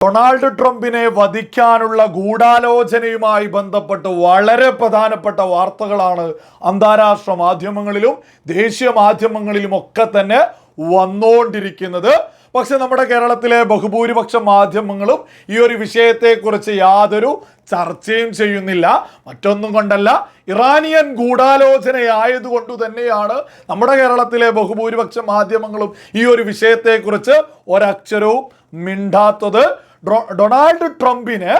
Donald ട്രംപിനെ വധിക്കാനുള്ള ഗൂഢാലോചനയുമായി ബന്ധപ്പെട്ട് വളരെ പ്രധാനപ്പെട്ട വാർത്തകളാണ് അന്താരാഷ്ട്ര മാധ്യമങ്ങളിലും ദേശീയ മാധ്യമങ്ങളിലും ഒക്കെ തന്നെ വന്നുകൊണ്ടിരിക്കുന്നത് പക്ഷെ നമ്മുടെ കേരളത്തിലെ ബഹുഭൂരിപക്ഷ മാധ്യമങ്ങളും ഈ ഒരു വിഷയത്തെക്കുറിച്ച് യാതൊരു ചർച്ചയും ചെയ്യുന്നില്ല. മറ്റൊന്നും കൊണ്ടല്ല ഇറാനിയൻ ഗൂഢാലോചനയായതുകൊണ്ട് തന്നെയാണ് നമ്മുടെ കേരളത്തിലെ ബഹുഭൂരിപക്ഷ മാധ്യമങ്ങളും ഈ ഒരു വിഷയത്തെക്കുറിച്ച് ഒരക്ഷരവും മിണ്ടാത്തത്. ഡൊണാൾഡ് ട്രംപിന്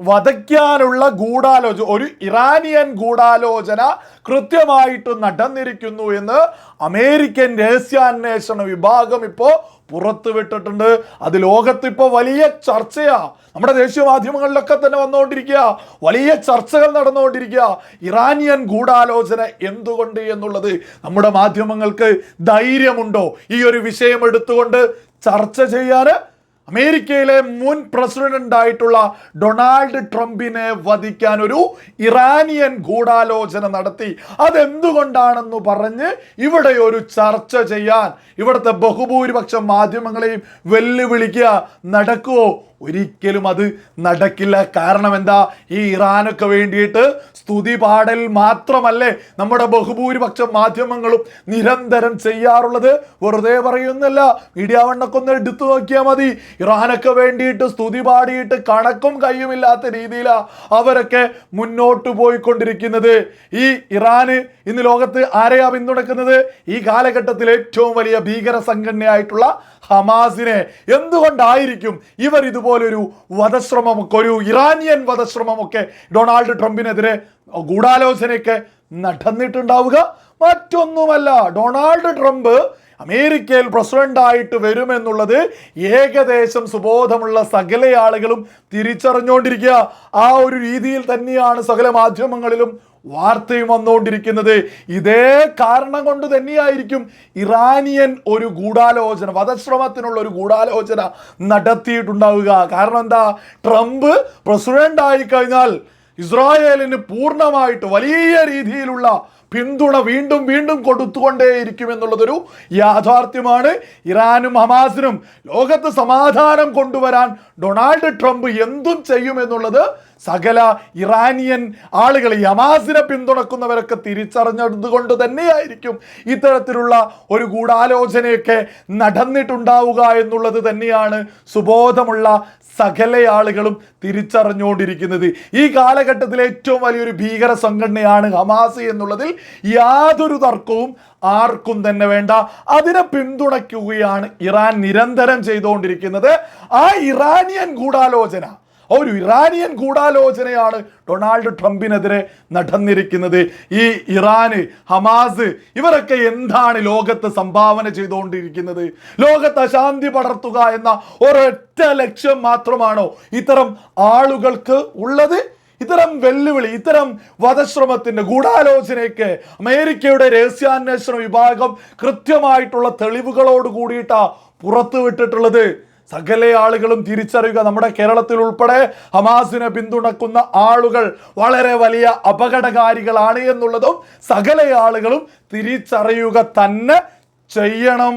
വധയ്ക്കാനുള്ള ഗൂഢാലോചന ഒരു ഇറാനിയൻ ഗൂഢാലോചന കൃത്യമായിട്ട് നടന്നിരിക്കുന്നു എന്ന് അമേരിക്കൻ രഹസ്യാന്വേഷണ വിഭാഗം ഇപ്പോൾ പുറത്തുവിട്ടിട്ടുണ്ട്. അത് ലോകത്ത് ഇപ്പോൾ വലിയ ചർച്ചയാ. നമ്മുടെ ദേശീയ മാധ്യമങ്ങളിലൊക്കെ തന്നെ വന്നുകൊണ്ടിരിക്കുക. വലിയ ചർച്ചകൾ നടന്നുകൊണ്ടിരിക്കുക. ഇറാനിയൻ ഗൂഢാലോചന എന്തുകൊണ്ട് എന്നുള്ളത് നമ്മുടെ മാധ്യമങ്ങൾക്ക് ധൈര്യമുണ്ടോ? ഈ ഒരു വിഷയം എടുത്തുകൊണ്ട് ചർച്ച ചെയ്യാൻ അമേരിക്കയിലെ മുൻ പ്രസിഡന്റ് ആയിട്ടുള്ള ഡൊണാൾഡ് ട്രംപിനെ വധിക്കാൻ ഒരു ഇറാനിയൻ ഗൂഢാലോചന നടത്തി. അതെന്തുകൊണ്ടാണെന്ന് പറഞ്ഞ് ഇവിടെ ഒരു ചർച്ച ചെയ്യാൻ ഇവിടുത്തെ ബഹുഭൂരിപക്ഷം മാധ്യമങ്ങളെയും വെല്ലുവിളിക്കുക നടക്കുമോ ഒരിക്കലും അത് നടക്കില്ല. കാരണം എന്താ? ഈ ഇറാനൊക്കെ വേണ്ടിയിട്ട് സ്തുതി പാടൽ മാത്രമല്ലേ നമ്മുടെ ബഹുഭൂരിപക്ഷം മാധ്യമങ്ങളും നിരന്തരം ചെയ്യാറുള്ളത്? വെറുതെ പറയുന്നല്ല. മീഡിയ വണ്ണൊക്കെ ഒന്ന് എടുത്തു നോക്കിയാൽ മതി. ഇറാനൊക്കെ വേണ്ടിയിട്ട് സ്തുതി പാടിയിട്ട് കണക്കും കയ്യുമില്ലാത്ത രീതിയിലാണ് അവരൊക്കെ മുന്നോട്ട് പോയിക്കൊണ്ടിരിക്കുന്നത്. ഈ ഇറാന് ഇന്ന് ലോകത്ത് ആരെയാ പിന്തുണക്കുന്നത്? ഈ കാലഘട്ടത്തിൽ ഏറ്റവും വലിയ ഭീകര സംഘടനയായിട്ടുള്ള ഹമാസിനെ എന്തുകൊണ്ടായിരിക്കും ഇവർ ഇതുപോലൊരു വധശ്രമമൊക്കെ ഒരു ഇറാനിയൻ വധശ്രമമൊക്കെ ഡൊണാൾഡ് ട്രംപിനെതിരെ ഗൂഢാലോചനയൊക്കെ നടന്നിട്ടുണ്ടാവുക? മറ്റൊന്നുമല്ല ഡൊണാൾഡ് ട്രംപ് അമേരിക്കയിൽ പ്രസിഡന്റ് ആയിട്ട് വരുമെന്നുള്ളത് ഏകദേശം സുബോധമുള്ള സകല ആളുകളും തിരിച്ചറിഞ്ഞുകൊണ്ടിരിക്കുക ആ ഒരു രീതിയിൽ തന്നെയാണ് സകല മാധ്യമങ്ങളിലും വാർത്തയും വന്നുകൊണ്ടിരിക്കുന്നത്. ഇതേ കാരണം കൊണ്ട് തന്നെയായിരിക്കും ഇറാനിയൻ ഒരു ഗൂഢാലോചന വധശ്രമത്തിനുള്ള ഒരു ഗൂഢാലോചന നടത്തിയിട്ടുണ്ടാവുക. കാരണം എന്താ? ട്രംപ് പ്രസിഡന്റ് കഴിഞ്ഞാൽ ഇസ്രായേലിന് പൂർണമായിട്ട് വലിയ രീതിയിലുള്ള പിന്തുണ വീണ്ടും വീണ്ടും കൊടുത്തുകൊണ്ടേയിരിക്കും എന്നുള്ളതൊരു യാഥാർത്ഥ്യമാണ് ഇറാനും ഹമാസിനും. ലോകത്ത് സമാധാനം കൊണ്ടുവരാൻ ഡൊണാൾഡ് ട്രംപ് എന്തും ചെയ്യുമെന്നുള്ളത് സകല ഇറാനിയൻ ആളുകൾ ഹമാസിനെ പിന്തുണക്കുന്നവരൊക്കെ തിരിച്ചറിഞ്ഞതുകൊണ്ട് തന്നെയായിരിക്കും ഇത്തരത്തിലുള്ള ഒരു ഗൂഢാലോചനയൊക്കെ നടന്നിട്ടുണ്ടാവുക എന്നുള്ളത് തന്നെയാണ് സുബോധമുള്ള സകല ആളുകളും തിരിച്ചറിഞ്ഞുകൊണ്ടിരിക്കുന്നത്. ഈ കാലഘട്ടത്തിലെ ഏറ്റവും വലിയൊരു ഭീകര സംഘടനയാണ് ഹമാസ് എന്നുള്ളതിൽ യാതൊരു തർക്കവും ആർക്കും തന്നെ വേണ്ട. അതിനെ പിന്തുണയ്ക്കുകയാണ് ഇറാൻ നിരന്തരം ചെയ്തുകൊണ്ടിരിക്കുന്നത്. ആ ഇറാനിയൻ ഗൂഢാലോചന ഒരു ഇറാനിയൻ ഗൂഢാലോചനയാണ് ഡൊണാൾഡ് ട്രംപിനെതിരെ നടന്നിരിക്കുന്നത്. ഈ ഇറാന് ഹമാസ് ഇവരൊക്കെ എന്താണ് ലോകത്ത് സംഭാവന ചെയ്തുകൊണ്ടിരിക്കുന്നത്? ലോകത്ത് അശാന്തി പടർത്തുക എന്ന ഒരൊറ്റ ലക്ഷ്യം മാത്രമാണോ ഇത്തരം ആളുകൾക്ക് ഉള്ളത്? ഇത്തരം വെല്ലുവിളി ഇത്തരം വധശ്രമത്തിന്റെ ഗൂഢാലോചനയ്ക്ക് അമേരിക്കയുടെ രഹസ്യാന്വേഷണ വിഭാഗം കൃത്യമായിട്ടുള്ള തെളിവുകളോട് കൂടിയിട്ടാ പുറത്തുവിട്ടിട്ടുള്ളത്. സകല ആളുകളും തിരിച്ചറിയുക നമ്മുടെ കേരളത്തിൽ ഉൾപ്പെടെ ഹമാസിനെ പിന്തുണക്കുന്ന ആളുകൾ വളരെ വലിയ അപകടകാരികളാണ് എന്നുള്ളതും സകല ആളുകളും തിരിച്ചറിയുക തന്നെ ചെയ്യണം.